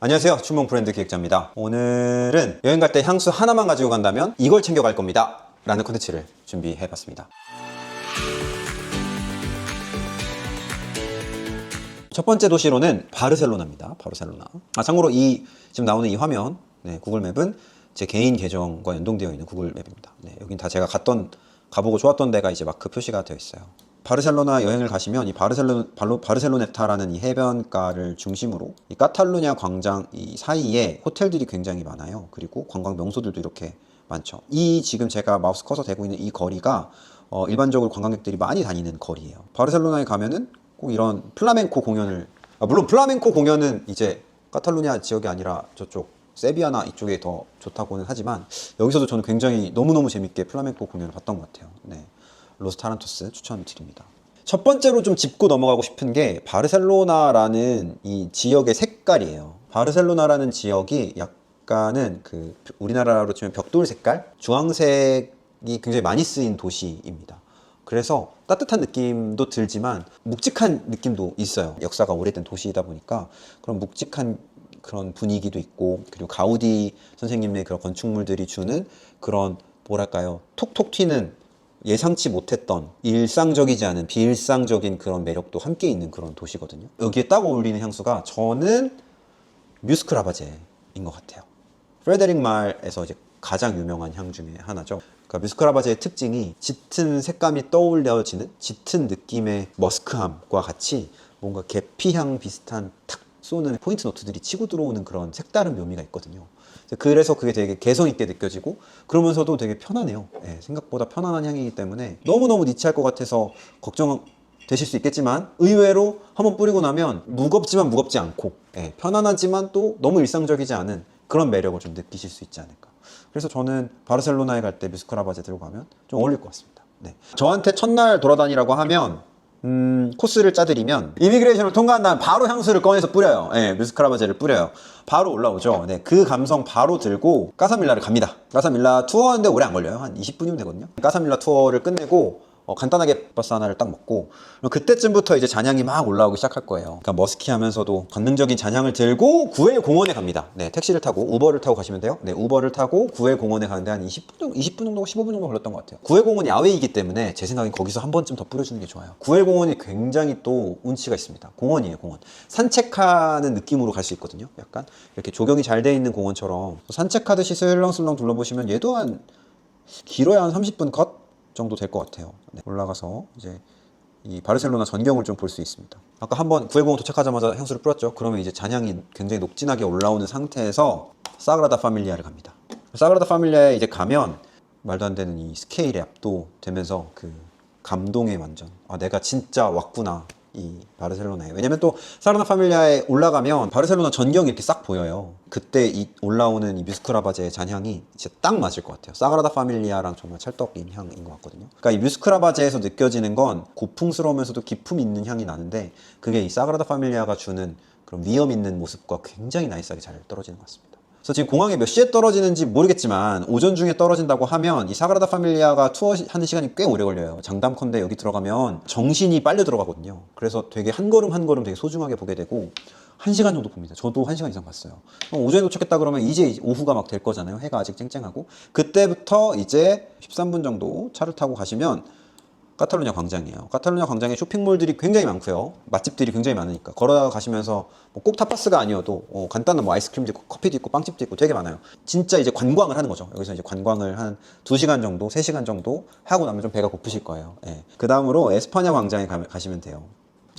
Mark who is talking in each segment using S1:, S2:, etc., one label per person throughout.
S1: 안녕하세요. 춘몽 브랜드 기획자입니다. 오늘은 여행 갈 때 향수 하나만 가지고 간다면 이걸 챙겨갈 겁니다. 라는 컨텐츠를 준비해 봤습니다. 첫 번째 도시로는 바르셀로나입니다. 바르셀로나. 아, 참고로 이 지금 나오는 이 화면, 네, 구글 맵은 제 개인 계정과 연동되어 있는 구글 맵입니다. 네, 여긴 다 제가 갔던 가보고 좋았던 데가 이제 마크 표시가 되어 있어요. 바르셀로나 여행을 가시면 이 바르셀로 발로 바르셀로네타라는 이 해변가를 중심으로 이 카탈루냐 광장 이 사이에 호텔들이 굉장히 많아요. 그리고 관광 명소들도 이렇게 많죠. 이 지금 제가 마우스 커서 대고 있는 이 거리가 어, 일반적으로 관광객들이 많이 다니는 거리예요. 바르셀로나에 가면은 꼭 이런 플라멩코 공연을 아, 물론 플라멩코 공연은 이제 카탈루냐 지역이 아니라 저쪽 세비야나 이쪽에 더 좋다고는 하지만 여기서도 저는 굉장히 너무너무 재밌게 플라멩코 공연을 봤던 것 같아요. 네. 로스 타란토스 추천드립니다. 첫 번째로 좀 짚고 넘어가고 싶은 게 바르셀로나라는 이 지역의 색깔이에요. 바르셀로나라는 지역이 약간은 그 우리나라로 치면 벽돌 색깔, 주황색이 굉장히 많이 쓰인 도시입니다. 그래서 따뜻한 느낌도 들지만 묵직한 느낌도 있어요. 역사가 오래된 도시이다 보니까 그런 묵직한 그런 분위기도 있고 그리고 가우디 선생님의 그런 건축물들이 주는 그런 뭐랄까요 톡톡 튀는 예상치 못했던 일상적이지 않은 비일상적인 그런 매력도 함께 있는 그런 도시거든요. 여기에 딱 어울리는 향수가 저는 뮤스크라바제인 것 같아요. 프레데릭 말에서 이제 가장 유명한 향 중에 하나죠. 그러니까 뮤스크라바제의 특징이 짙은 색감이 떠올려지는 짙은 느낌의 머스크함과 같이 뭔가 계피향 비슷한 탁 쏘는 포인트 노트들이 치고 들어오는 그런 색다른 묘미가 있거든요. 그래서 그게 되게 개성 있게 느껴지고 그러면서도 되게 편하네요. 예, 생각보다 편안한 향이기 때문에 너무너무 니치할 것 같아서 걱정 되실 수 있겠지만 의외로 한번 뿌리고 나면 무겁지만 무겁지 않고 예, 편안하지만 또 너무 일상적이지 않은 그런 매력을 좀 느끼실 수 있지 않을까. 그래서 저는 바르셀로나에 갈때 뮤스크라바제 들고 가면 좀 어울릴 것 같습니다. 네. 저한테 첫날 돌아다니라고 하면 음, 코스를 짜드리면 이미그레이션을 통과한 다음 바로 향수를 꺼내서 뿌려요. 예, 뮤스크라바제를 뿌려요. 바로 올라오죠. 네, 그 감성 바로 들고 까사밀라를 갑니다. 까사밀라 투어인데 오래 안 걸려요. 한 20분이면 되거든요. 까사밀라 투어를 끝내고 어, 간단하게 버스 하나를 딱 먹고 그때쯤부터 이제 잔향이 막 올라오기 시작할 거예요. 그러니까 머스키하면서도 관능적인 잔향을 들고 구엘 공원에 갑니다. 네, 택시를 타고 우버를 타고 가시면 돼요. 네, 우버를 타고 구엘 공원에 가는데 한 20분 정도, 20분 정도, 15분 정도 걸렸던 것 같아요. 구엘 공원이 야외이기 때문에 제 생각엔 거기서 한 번쯤 더 뿌려주는 게 좋아요. 구엘 공원이 굉장히 또 운치가 있습니다. 공원이에요, 공원. 산책하는 느낌으로 갈 수 있거든요. 약간 이렇게 조경이 잘 돼 있는 공원처럼 산책하듯이 슬렁슬렁 둘러보시면 얘도 한 길어야 한 30분 컷 정도 될 것 같아요. 네, 올라가서 이제 이 바르셀로나 전경을 좀 볼 수 있습니다. 아까 한번 구엘공원 도착하자마자 향수를 뿌렸죠. 그러면 이제 잔향이 굉장히 녹진하게 올라오는 상태에서 사그라다 파밀리아를 갑니다. 사그라다 파밀리아에 이제 가면 말도 안 되는 이 스케일에 압도되면서 그 감동에 완전 아 내가 진짜 왔구나 이 바르셀로나에 왜냐면 또 사그라다 파밀리아에 올라가면 바르셀로나 전경이 이렇게 싹 보여요. 그때 이 올라오는 이 뮤스크라바제의 잔향이 진짜 딱 맞을 것 같아요. 사그라다 파밀리아랑 정말 찰떡인 향인 것 같거든요. 그러니까 이 뮤스크라바제에서 느껴지는 건 고풍스러우면서도 기품 있는 향이 나는데 그게 이 사그라다 파밀리아가 주는 그런 위험 있는 모습과 굉장히 나이스하게 잘 떨어지는 것 같습니다. 그래서 지금 공항에 몇 시에 떨어지는지 모르겠지만 오전 중에 떨어진다고 하면 이 사그라다 파밀리아가 투어하는 시간이 꽤 오래 걸려요. 장담컨대 여기 들어가면 정신이 빨려 들어가거든요. 그래서 되게 한 걸음 한 걸음 되게 소중하게 보게 되고 한 시간 정도 봅니다. 저도 한 시간 이상 봤어요. 그럼 오전에 도착했다 그러면 이제 오후가 막 될 거잖아요. 해가 아직 쨍쨍하고 그때부터 이제 13분 정도 차를 타고 가시면 카탈루냐 광장이에요. 카탈루냐 광장에 쇼핑몰들이 굉장히 많고요. 맛집들이 굉장히 많으니까 걸어가시면서 뭐 꼭 타파스가 아니어도 어, 간단한 뭐 아이스크림도 있고 커피도 있고 빵집도 있고 되게 많아요. 진짜 이제 관광을 하는 거죠. 여기서 이제 관광을 한 2시간 정도, 3시간 정도 하고 나면 좀 배가 고프실 거예요. 예. 그 다음으로 에스파냐 광장에 가, 가시면 돼요.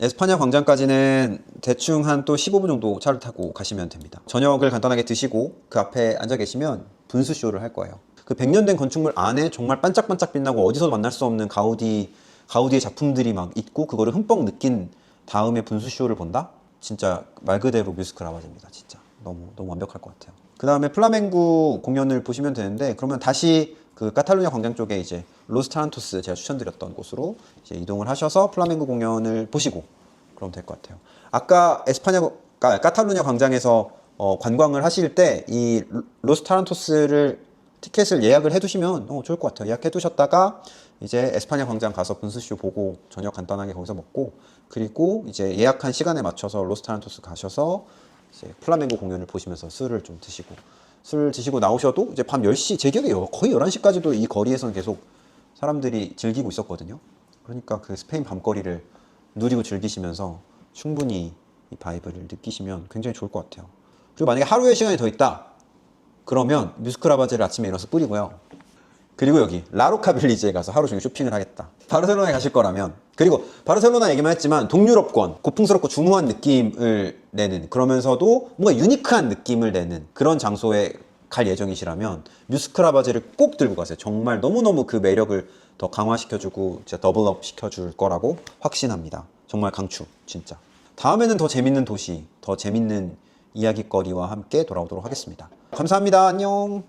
S1: 에스파냐 광장까지는 대충 한 또 15분 정도 차를 타고 가시면 됩니다. 저녁을 간단하게 드시고 그 앞에 앉아 계시면 분수쇼를 할 거예요. 그 100년 된 건축물 안에 정말 반짝반짝 빛나고 어디서도 만날 수 없는 가우디 가우디의 작품들이 막 있고 그거를 흠뻑 느낀 다음에 분수 쇼를 본다? 진짜 말 그대로 뮤스크 라바제입니다. 진짜 너무 너무 완벽할 것 같아요. 그 다음에 플라멩구 공연을 보시면 되는데 그러면 다시 그 카탈루냐 광장 쪽에 이제 로스 타란토스 제가 추천드렸던 곳으로 이제 이동을 하셔서 플라멩구 공연을 보시고 그럼 될 것 같아요. 아까 에스파냐 까- 카탈루냐 광장에서 어, 관광을 하실 때 이 로스 타란토스를 티켓을 예약을 해두시면 어, 좋을 것 같아요. 예약해두셨다가 이제 에스파냐 광장 가서 분수쇼 보고 저녁 간단하게 거기서 먹고 그리고 이제 예약한 시간에 맞춰서 로스 타란토스 가셔서 이제 플라멩고 공연을 보시면서 술을 좀 드시고 술 드시고 나오셔도 이제 밤 10시 제 기억에 여- 거의 11시까지도 이 거리에서는 계속 사람들이 즐기고 있었거든요. 그러니까 그 스페인 밤거리를 누리고 즐기시면서 충분히 이 바이브를 느끼시면 굉장히 좋을 것 같아요. 그리고 만약에 하루의 시간이 더 있다. 그러면 뮤스크라바제를 아침에 일어나서 뿌리고요. 그리고 여기 라로카 빌리지에 가서 하루 종일 쇼핑을 하겠다. 바르셀로나에 가실 거라면 그리고 바르셀로나 얘기만 했지만 동유럽권 고풍스럽고 중후한 느낌을 내는 그러면서도 뭔가 유니크한 느낌을 내는 그런 장소에 갈 예정이시라면 뮤스크라바제를 꼭 들고 가세요. 정말 너무너무 그 매력을 더 강화시켜주고 진짜 더블업 시켜줄 거라고 확신합니다. 정말 강추 진짜. 다음에는 더 재밌는 도시, 더 재밌는 이야기거리와 함께 돌아오도록 하겠습니다. 감사합니다. 안녕.